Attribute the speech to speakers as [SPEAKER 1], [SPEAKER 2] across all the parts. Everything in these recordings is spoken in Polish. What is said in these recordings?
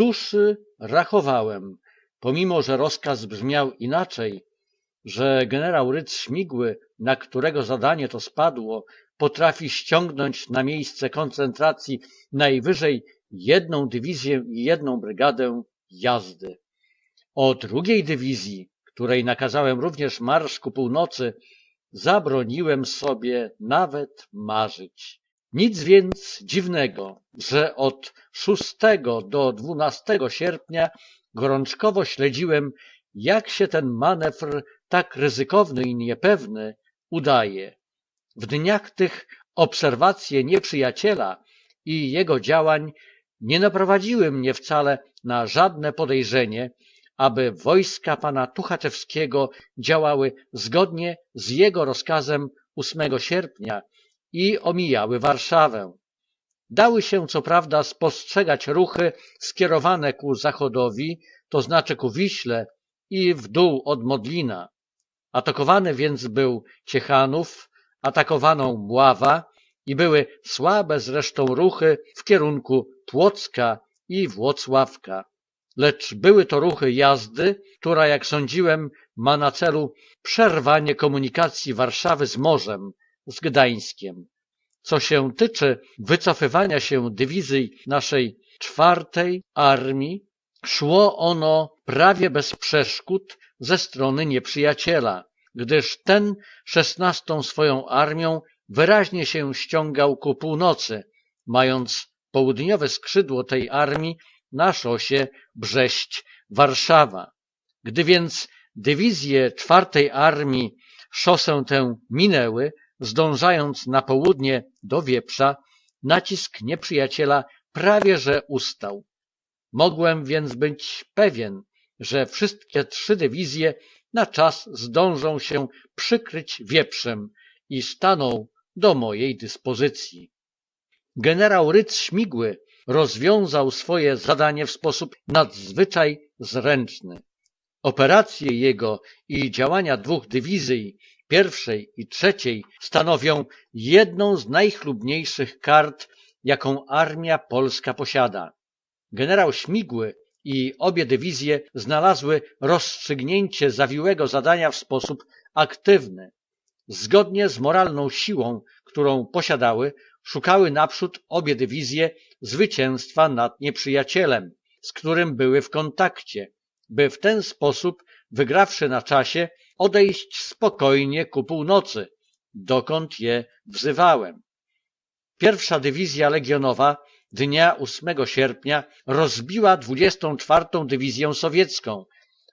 [SPEAKER 1] Duszy rachowałem, pomimo że rozkaz brzmiał inaczej, że generał Rydz Śmigły, na którego zadanie to spadło, potrafi ściągnąć na miejsce koncentracji najwyżej jedną dywizję i jedną brygadę jazdy. O drugiej dywizji, której nakazałem również marsz ku północy, zabroniłem sobie nawet marzyć. Nic więc dziwnego, że od 6 do 12 sierpnia gorączkowo śledziłem, jak się ten manewr tak ryzykowny i niepewny udaje. W dniach tych obserwacje nieprzyjaciela i jego działań nie naprowadziły mnie wcale na żadne podejrzenie, aby wojska pana Tuchaczewskiego działały zgodnie z jego rozkazem 8 sierpnia i omijały Warszawę. Dały się co prawda spostrzegać ruchy skierowane ku zachodowi, to znaczy ku Wiśle i w dół od Modlina. Atakowany więc był Ciechanów, atakowano Mława i były słabe zresztą ruchy w kierunku Płocka i Włocławka. Lecz były to ruchy jazdy, która, jak sądziłem, ma na celu przerwanie komunikacji Warszawy z morzem, z Gdańskiem. Co się tyczy wycofywania się dywizji naszej czwartej armii, szło ono prawie bez przeszkód ze strony nieprzyjaciela, gdyż ten szesnastą swoją armią wyraźnie się ściągał ku północy, mając południowe skrzydło tej armii na szosie Brześć-Warszawa. Gdy więc dywizje czwartej armii szosę tę minęły, zdążając na południe do Wieprza, nacisk nieprzyjaciela prawie że ustał. Mogłem więc być pewien, że wszystkie trzy dywizje na czas zdążą się przykryć wieprzem i staną do mojej dyspozycji. Generał Rydz Śmigły rozwiązał swoje zadanie w sposób nadzwyczaj zręczny. Operacje jego i działania dwóch dywizji, pierwszej i trzeciej, stanowią jedną z najchlubniejszych kart, jaką armia polska posiada. Generał Śmigły i obie dywizje znalazły rozstrzygnięcie zawiłego zadania w sposób aktywny. Zgodnie z moralną siłą, którą posiadały, szukały naprzód obie dywizje zwycięstwa nad nieprzyjacielem, z którym były w kontakcie, by w ten sposób, wygrawszy na czasie, odejść spokojnie ku północy, dokąd je wzywałem. Pierwsza dywizja legionowa dnia 8 sierpnia rozbiła 24. dywizję sowiecką,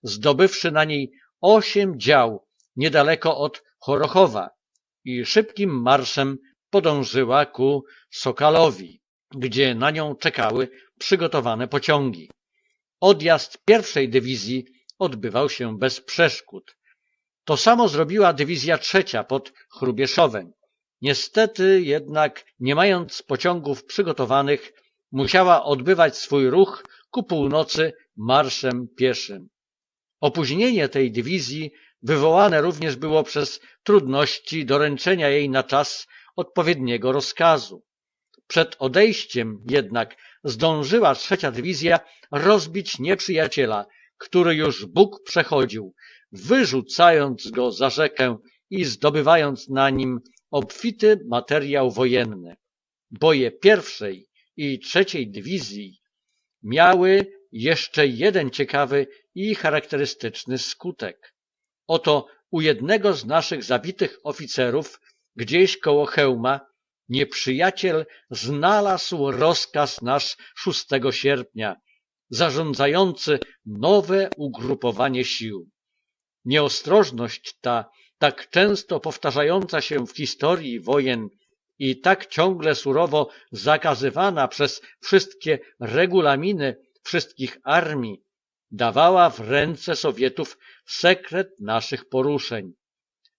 [SPEAKER 1] zdobywszy na niej osiem dział niedaleko od Chorochowa i szybkim marszem podążyła ku Sokalowi, gdzie na nią czekały przygotowane pociągi. Odjazd pierwszej dywizji odbywał się bez przeszkód. To samo zrobiła dywizja trzecia pod Chrubieszowem. Niestety jednak, nie mając pociągów przygotowanych, musiała odbywać swój ruch ku północy marszem pieszym. Opóźnienie tej dywizji wywołane również było przez trudności doręczenia jej na czas odpowiedniego rozkazu. Przed odejściem jednak zdążyła trzecia dywizja rozbić nieprzyjaciela, który już Bóg przechodził, wyrzucając go za rzekę i zdobywając na nim obfity materiał wojenny. Boje pierwszej i trzeciej dywizji miały jeszcze jeden ciekawy i charakterystyczny skutek. Oto u jednego z naszych zabitych oficerów, gdzieś koło hełma, nieprzyjaciel znalazł rozkaz nasz 6 sierpnia, zarządzający nowe ugrupowanie sił. Nieostrożność ta, tak często powtarzająca się w historii wojen i tak ciągle surowo zakazywana przez wszystkie regulaminy wszystkich armii, dawała w ręce Sowietów sekret naszych poruszeń.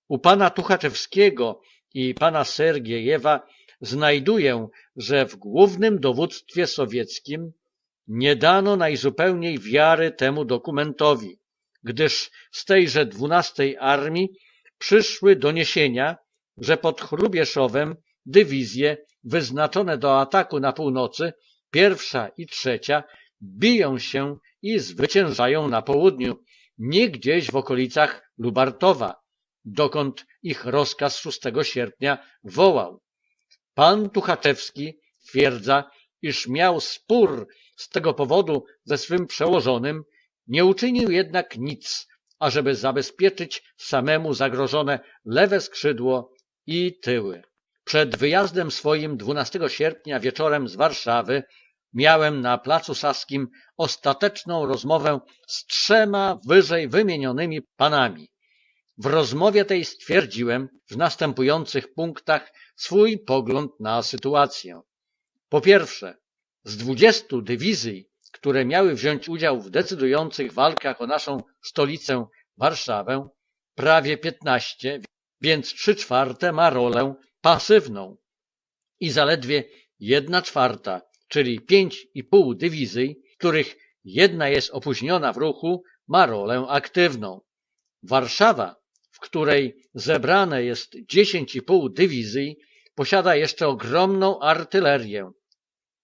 [SPEAKER 1] U pana Tuchaczewskiego i pana Sergiejewa znajduję, że w głównym dowództwie sowieckim nie dano najzupełniej wiary temu dokumentowi, gdyż z tejże dwunastej armii przyszły doniesienia, że pod Chrubieszowem dywizje wyznaczone do ataku na północy, pierwsza i trzecia, biją się i zwyciężają na południu, nie gdzieś w okolicach Lubartowa, dokąd ich rozkaz 6 sierpnia wołał. Pan Tuchaczewski twierdza, iż miał spór z tego powodu ze swym przełożonym, nie uczynił jednak nic, ażeby zabezpieczyć samemu zagrożone lewe skrzydło i tyły. Przed wyjazdem swoim 12 sierpnia wieczorem z Warszawy miałem na placu Saskim ostateczną rozmowę z trzema wyżej wymienionymi panami. W rozmowie tej stwierdziłem w następujących punktach swój pogląd na sytuację. Po pierwsze, z dwudziestu dywizji, które miały wziąć udział w decydujących walkach o naszą stolicę Warszawę, prawie piętnaście, więc trzy czwarte ma rolę pasywną i zaledwie jedna czwarta, czyli pięć i pół dywizji, których jedna jest opóźniona w ruchu, ma rolę aktywną. Warszawa, w której zebrane jest dziesięć i pół dywizji, posiada jeszcze ogromną artylerię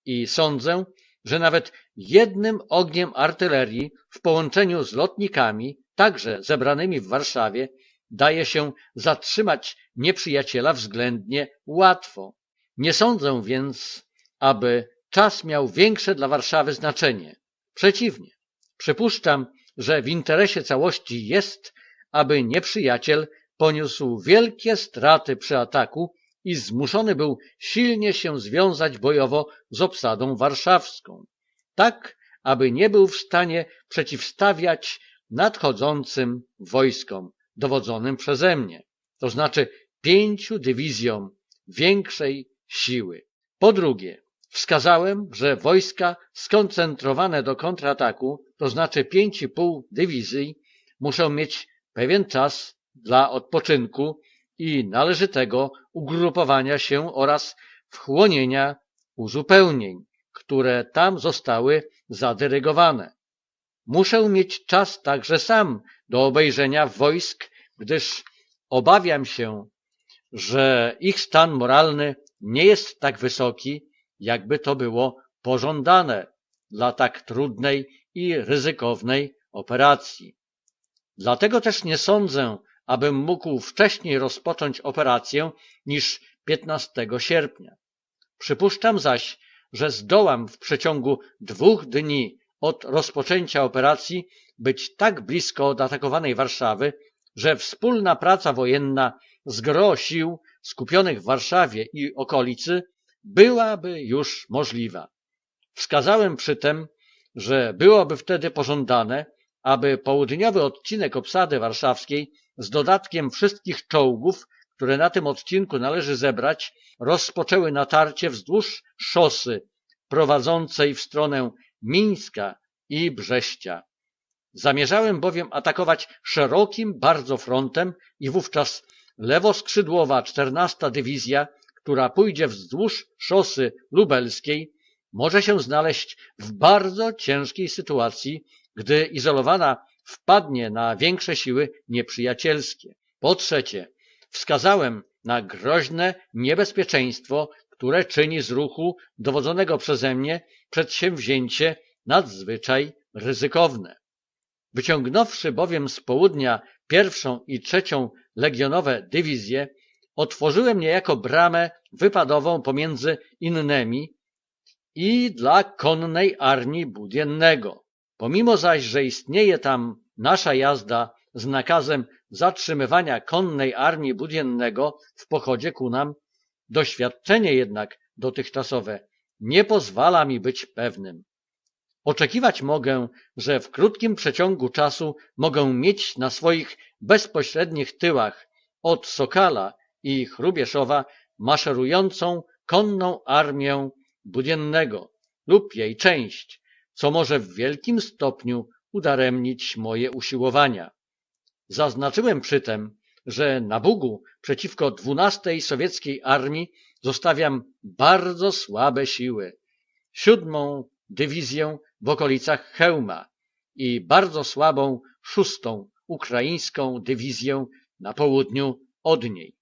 [SPEAKER 1] i sądzę, że nawet jednym ogniem artylerii w połączeniu z lotnikami, także zebranymi w Warszawie, daje się zatrzymać nieprzyjaciela względnie łatwo. Nie sądzę więc, aby czas miał większe dla Warszawy znaczenie. Przeciwnie, przypuszczam, że w interesie całości jest, aby nieprzyjaciel poniósł wielkie straty przy ataku i zmuszony był silnie się związać bojowo z obsadą warszawską, tak aby nie był w stanie przeciwstawiać nadchodzącym wojskom dowodzonym przeze mnie, to znaczy pięciu dywizjom większej siły. Po drugie, wskazałem, że wojska skoncentrowane do kontrataku, to znaczy pięć i pół dywizji, muszą mieć pewien czas dla odpoczynku i należytego ugrupowania się oraz wchłonienia uzupełnień, które tam zostały zadyrygowane. Muszę mieć czas także sam do obejrzenia wojsk, gdyż obawiam się, że ich stan moralny nie jest tak wysoki, jakby to było pożądane dla tak trudnej i ryzykownej operacji. Dlatego też nie sądzę, abym mógł wcześniej rozpocząć operację niż 15 sierpnia. Przypuszczam zaś, że zdołam w przeciągu dwóch dni od rozpoczęcia operacji być tak blisko od atakowanej Warszawy, że wspólna praca wojenna z gro sił skupionych w Warszawie i okolicy byłaby już możliwa. Wskazałem przy tym, że byłoby wtedy pożądane, aby południowy odcinek obsady warszawskiej z dodatkiem wszystkich czołgów, które na tym odcinku należy zebrać, rozpoczęły natarcie wzdłuż szosy prowadzącej w stronę Mińska i Brześcia. Zamierzałem bowiem atakować szerokim bardzo frontem i wówczas lewoskrzydłowa 14 dywizja, która pójdzie wzdłuż szosy lubelskiej, może się znaleźć w bardzo ciężkiej sytuacji, gdy izolowana wpadnie na większe siły nieprzyjacielskie. Po trzecie, wskazałem na groźne niebezpieczeństwo, które czyni z ruchu dowodzonego przeze mnie przedsięwzięcie nadzwyczaj ryzykowne. Wyciągnąwszy bowiem z południa pierwszą i trzecią legionowe dywizje, otworzyłem niejako bramę wypadową pomiędzy innymi i dla konnej armii Budiennego. Pomimo zaś, że istnieje tam nasza jazda z nakazem zatrzymywania konnej armii Budiennego w pochodzie ku nam, doświadczenie jednak dotychczasowe nie pozwala mi być pewnym. Oczekiwać mogę, że w krótkim przeciągu czasu mogę mieć na swoich bezpośrednich tyłach od Sokala i Chrubieszowa maszerującą konną armię Budiennego lub jej część, co może w wielkim stopniu udaremnić moje usiłowania. Zaznaczyłem przytem, że na Bugu przeciwko dwunastej sowieckiej armii zostawiam bardzo słabe siły. Siódmą dywizję w okolicach Chełma i bardzo słabą szóstą ukraińską dywizję na południu od niej.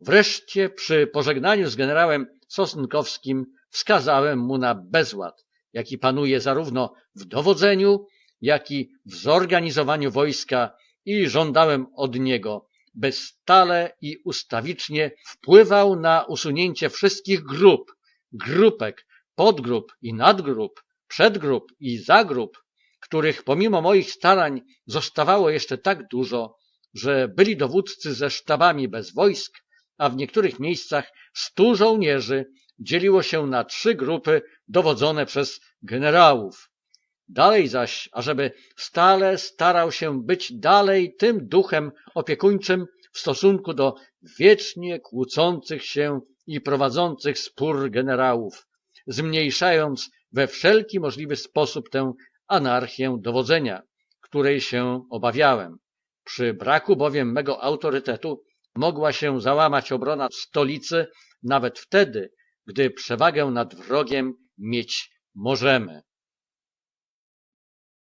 [SPEAKER 1] Wreszcie przy pożegnaniu z generałem Sosnkowskim wskazałem mu na bezład, jaki panuje zarówno w dowodzeniu, jak i w zorganizowaniu wojska i żądałem od niego, by stale i ustawicznie wpływał na usunięcie wszystkich grup, grupek, podgrup i nadgrup, przedgrup i zagrup, których pomimo moich starań zostawało jeszcze tak dużo, że byli dowódcy ze sztabami bez wojsk, a w niektórych miejscach stu żołnierzy dzieliło się na trzy grupy dowodzone przez generałów. Dalej zaś, ażeby stale starał się być dalej tym duchem opiekuńczym w stosunku do wiecznie kłócących się i prowadzących spór generałów, zmniejszając we wszelki możliwy sposób tę anarchię dowodzenia, której się obawiałem. Przy braku bowiem mego autorytetu mogła się załamać obrona stolicy nawet wtedy, gdy przewagę nad wrogiem mieć możemy.